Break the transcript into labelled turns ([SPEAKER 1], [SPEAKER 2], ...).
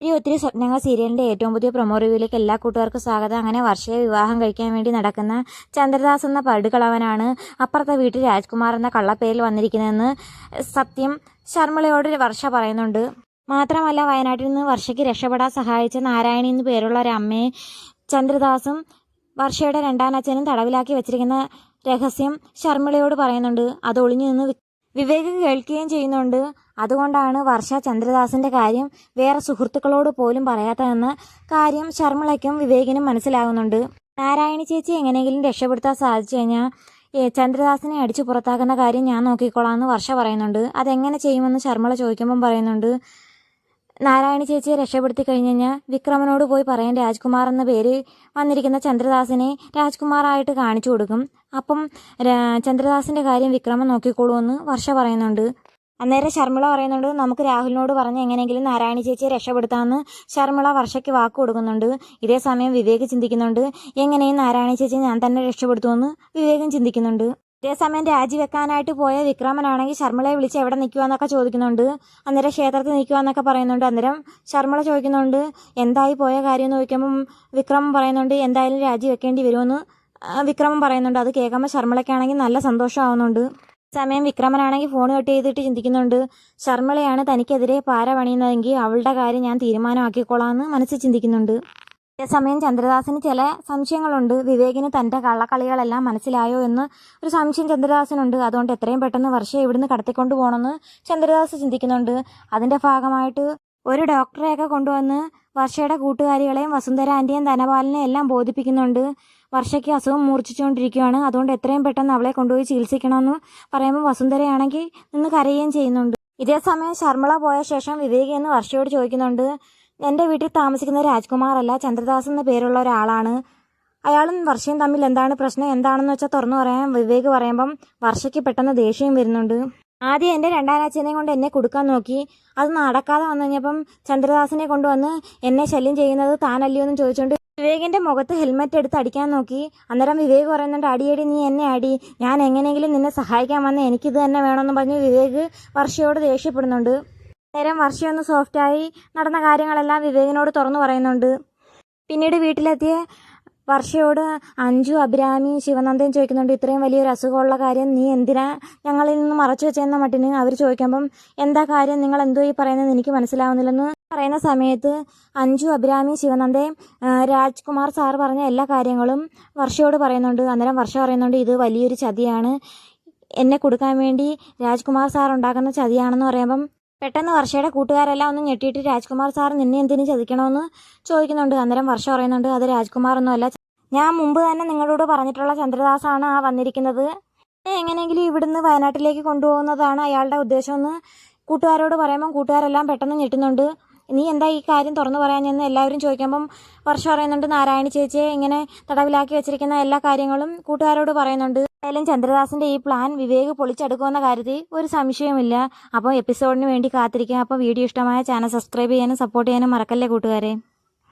[SPEAKER 1] ഒത്തിരി ഒത്തിരി സ്വപ്നങ്ങൾ സീരിയലിന്റെ ഏറ്റവും പുതിയ പ്രൊമോ റിവ്യൂലേക്ക് എല്ലാ കൂട്ടുകാർക്കും സ്വാഗതം. അങ്ങനെ വർഷയെ വിവാഹം കഴിക്കാൻ വേണ്ടി നടക്കുന്ന ചന്ദ്രദാസ് എന്ന പടുകളവനാണ് അപ്പുറത്തെ വീട്ടിൽ രാജ്കുമാർ എന്ന കള്ളപ്പേരിൽ വന്നിരിക്കുന്നതെന്ന് സത്യം ശർമ്മളയോട് വർഷ പറയുന്നുണ്ട്. മാത്രമല്ല വയനാട്ടിൽ നിന്ന് വർഷയ്ക്ക് രക്ഷപ്പെടാൻ സഹായിച്ച നാരായണി എന്ന് പേരുള്ള ഒരു അമ്മയെ ചന്ദ്രദാസും വർഷയുടെ രണ്ടാം അച്ഛനും തടവിലാക്കി വെച്ചിരിക്കുന്ന രഹസ്യം ശർമ്മിളയോട് പറയുന്നുണ്ട്. അത് ഒളിഞ്ഞു നിന്ന് വിവേക് കേൾക്കുകയും ചെയ്യുന്നുണ്ട്. അതുകൊണ്ടാണ് വർഷ ചന്ദ്രദാസിന്റെ കാര്യം വേറെ സുഹൃത്തുക്കളോട് പോലും പറയാത്തതെന്ന കാര്യം ശർമ്മളയ്ക്കും വിവേകിനും മനസ്സിലാകുന്നുണ്ട് നാരായണി ചേച്ചി എങ്ങനെയെങ്കിലും രക്ഷപ്പെടുത്താൻ സാധിച്ചു കഴിഞ്ഞാൽ ചന്ദ്രദാസിനെ അടിച്ചു പുറത്താക്കുന്ന കാര്യം ഞാൻ നോക്കിക്കോളാം എന്ന് വർഷ പറയുന്നുണ്ട്. അതെങ്ങനെ ചെയ്യുമെന്ന് ശർമ്മള ചോദിക്കുമ്പം പറയുന്നുണ്ട്. നാരായണി ചേച്ചിയെ രക്ഷപ്പെടുത്തി കഴിഞ്ഞു കഴിഞ്ഞാൽ വിക്രമനോട് പോയി പറയാൻ രാജ്കുമാർ എന്ന പേര് വന്നിരിക്കുന്ന ചന്ദ്രദാസിനെ രാജ്കുമാറായിട്ട് കാണിച്ചു കൊടുക്കും. അപ്പം ചന്ദ്രദാസിന്റെ കാര്യം വിക്രമൻ നോക്കിക്കോളൂന്ന് വർഷ പറയുന്നുണ്ട്. അന്നേരം ശർമ്മിള പറയുന്നുണ്ട് നമുക്ക് രാഹുലിനോട് പറഞ്ഞ് എങ്ങനെയെങ്കിലും നാരായണ ചേച്ചിയെ രക്ഷപ്പെടുത്താമെന്ന് ശർമ്മിള വർഷയ്ക്ക് വാക്ക് കൊടുക്കുന്നുണ്ട്. ഇതേ സമയം വിവേക് ചിന്തിക്കുന്നുണ്ട് എങ്ങനെയും നാരായണ ചേച്ചി ഞാൻ തന്നെ രക്ഷപ്പെടുത്തുമെന്ന് വിവേകം ചിന്തിക്കുന്നുണ്ട്. ഇതേസമയം രാജിവെക്കാനായിട്ട് പോയ വിക്രമനാണെങ്കിൽ ശർമ്മളയെ വിളിച്ച് എവിടെ നിൽക്കുവാന്നൊക്കെ ചോദിക്കുന്നുണ്ട്. അന്നേരം ക്ഷേത്രത്തിൽ നിൽക്കുവാന്നൊക്കെ പറയുന്നുണ്ട്. അന്നേരം ശർമ്മള ചോദിക്കുന്നുണ്ട് എന്തായി പോയ കാര്യം? എന്ന് ചോദിക്കുമ്പം വിക്രമം പറയുന്നുണ്ട് എന്തായാലും രാജിവെക്കേണ്ടി വരുമെന്ന് വിക്രമം പറയുന്നുണ്ട് അത് കേൾക്കുമ്പോൾ ശർമ്മളയ്ക്കാണെങ്കിൽ നല്ല സന്തോഷമാവുന്നുണ്ട്. സമയം വിക്രമനാണെങ്കിൽ ഫോൺ കട്ട് ചെയ്തിട്ട് ചിന്തിക്കുന്നുണ്ട് ശർമ്മളയാണ് തനിക്കെതിരെ പാര പണിയുന്നതെങ്കിൽ അവളുടെ കാര്യം ഞാൻ തീരുമാനമാക്കിക്കോളാം എന്ന് മനസ്സിൽ ചിന്തിക്കുന്നുണ്ട്. അതേസമയം ചന്ദ്രദാസിന് ചില സംശയങ്ങളുണ്ട്. വിവേകിന് തന്റെ കള്ളക്കളികളെല്ലാം മനസ്സിലായോ എന്ന് ഒരു സംശയം ചന്ദ്രദാസിനുണ്ട്. അതുകൊണ്ട് എത്രയും പെട്ടെന്ന് വർഷയെ ഇവിടുന്ന് കടത്തിക്കൊണ്ട് പോകണമെന്ന് ചന്ദ്രദാസ് ചിന്തിക്കുന്നുണ്ട്. അതിന്റെ ഭാഗമായിട്ട് ഒരു ഡോക്ടറെയൊക്കെ കൊണ്ടുവന്ന് വർഷയുടെ കൂട്ടുകാരികളെയും വസുന്ധര ആന്റിയും ധനപാലിനെയും എല്ലാം ബോധിപ്പിക്കുന്നുണ്ട്. വർഷയ്ക്ക് അസുഖം മൂർച്ഛിച്ചുകൊണ്ടിരിക്കുകയാണ്. അതുകൊണ്ട് എത്രയും പെട്ടെന്ന് അവളെ കൊണ്ടുപോയി ചികിത്സിക്കണമെന്ന് പറയുമ്പോൾ വസുന്ധരയാണെങ്കിൽ നിന്ന് കരയുകയും ചെയ്യുന്നുണ്ട്. ഇതേസമയം ശർമ്മള പോയ ശേഷം വിവേക് എന്ന് വർഷയോട് ചോദിക്കുന്നുണ്ട്. എന്റെ വീട്ടിൽ താമസിക്കുന്ന രാജ്കുമാറല്ല ചന്ദ്രദാസ് എന്ന പേരുള്ള ഒരാളാണ്. അയാളും വർഷയും തമ്മിൽ എന്താണ് പ്രശ്നം എന്താണെന്ന് വെച്ചാൽ തുറന്നു പറയാൻ വിവേക് പറയുമ്പം വർഷയ്ക്ക് പെട്ടെന്ന് ദേഷ്യം വരുന്നുണ്ട്. ആദ്യം എന്റെ രണ്ടാനാച്ചനെ കൊണ്ട് എന്നെ കൊടുക്കാൻ നോക്കി. അത് നടക്കാതെ വന്നു കഴിഞ്ഞപ്പം ചന്ദ്രദാസിനെ കൊണ്ടുവന്ന് എന്നെ ശല്യം ചെയ്യുന്നത് താനല്ലയോ എന്ന് ചോദിച്ചുകൊണ്ട് വിവേകിന്റെ മുഖത്ത് ഹെൽമെറ്റ് എടുത്ത് അടിക്കാൻ നോക്കി. അന്നേരം വിവേക് പറയുന്നുണ്ട് അടിയടി നീ എന്നെ അടി. ഞാൻ എങ്ങനെയെങ്കിലും നിന്നെ സഹായിക്കാൻ വന്ന് എനിക്കിത് തന്നെ വേണമെന്ന് പറഞ്ഞ് വിവേക് വർഷയോട് ദേഷ്യപ്പെടുന്നുണ്ട്. നേരം വർഷയൊന്ന് സോഫ്റ്റായി നടന്ന കാര്യങ്ങളെല്ലാം വിവേകിനോട് തുറന്നു പറയുന്നുണ്ട്. പിന്നീട് വീട്ടിലെത്തിയ വർഷയോട് അഞ്ജു അഭിരാമി ശിവനന്ദൻ ചോദിക്കുന്നുണ്ട് ഇത്രയും വലിയൊരു അസുഖമുള്ള കാര്യം നീ എന്തിനാ ഞങ്ങളിൽ നിന്ന് മറച്ചു വെച്ചെന്ന മട്ടിന്? അവർ ചോദിക്കുമ്പം എന്താ കാര്യം? നിങ്ങൾ എന്തോ ഈ പറയുന്നത് എനിക്ക് മനസ്സിലാവുന്നില്ലെന്ന്. പറയുന്ന സമയത്ത് അഞ്ജു അഭിരാമി ശിവനന്ദയും രാജ്കുമാർ സാർ പറഞ്ഞ എല്ലാ കാര്യങ്ങളും വർഷയോട് പറയുന്നുണ്ട്. അന്നേരം വർഷ പറയുന്നുണ്ട് ഇത് വലിയൊരു ചതിയാണ്. എന്നെ കൊടുക്കാൻ വേണ്ടി രാജ്കുമാർ സാർ ഉണ്ടാക്കുന്ന ചതിയാണെന്ന് പറയുമ്പം പെട്ടെന്ന് വർഷയുടെ കൂട്ടുകാരെല്ലാം ഒന്ന് ഞെട്ടിയിട്ട് രാജ്കുമാർ സാർ നിന്നെ എന്തിനു ചതിക്കണമെന്ന് ചോദിക്കുന്നുണ്ട്. അന്നേരം വർഷ പറയുന്നുണ്ട് അത് രാജ്കുമാർ ഒന്നുമല്ല ഞാൻ മുമ്പ് തന്നെ നിങ്ങളോട് പറഞ്ഞിട്ടുള്ള ചന്ദ്രദാസാണ് ആ വന്നിരിക്കുന്നത്. എങ്ങനെയെങ്കിലും ഇവിടുന്ന് വയനാട്ടിലേക്ക് കൊണ്ടുപോകുന്നതാണ് അയാളുടെ ഉദ്ദേശമെന്ന് കൂട്ടുകാരോട് പറയുമ്പോൾ കൂട്ടുകാരെല്ലാം പെട്ടെന്ന് ഞെട്ടുന്നുണ്ട്. നീ എന്താ ഈ കാര്യം തുറന്നു പറയാഞ്ഞെന്ന് എല്ലാവരും ചോദിക്കുമ്പം വർഷം പറയുന്നുണ്ട് നാരായണി ചേച്ചിയെ ഇങ്ങനെ തടവിലാക്കി വെച്ചിരിക്കുന്ന എല്ലാ കാര്യങ്ങളും കൂട്ടുകാരോട് പറയുന്നുണ്ട്. എന്തായാലും ചന്ദ്രദാസിന്റെ ഈ പ്ലാൻ വിവേക് പൊളിച്ചെടുക്കുമെന്ന കാര്യത്തിൽ ഒരു സംശയവുമില്ല. അപ്പോൾ എപ്പിസോഡിന് വേണ്ടി കാത്തിരിക്കുക. അപ്പോൾ വീഡിയോ ഇഷ്ടമായ ചാനൽ സബ്സ്ക്രൈബ് ചെയ്യാനും സപ്പോർട്ട് ചെയ്യാനും മറക്കല്ലേ കൂട്ടുകാരെ?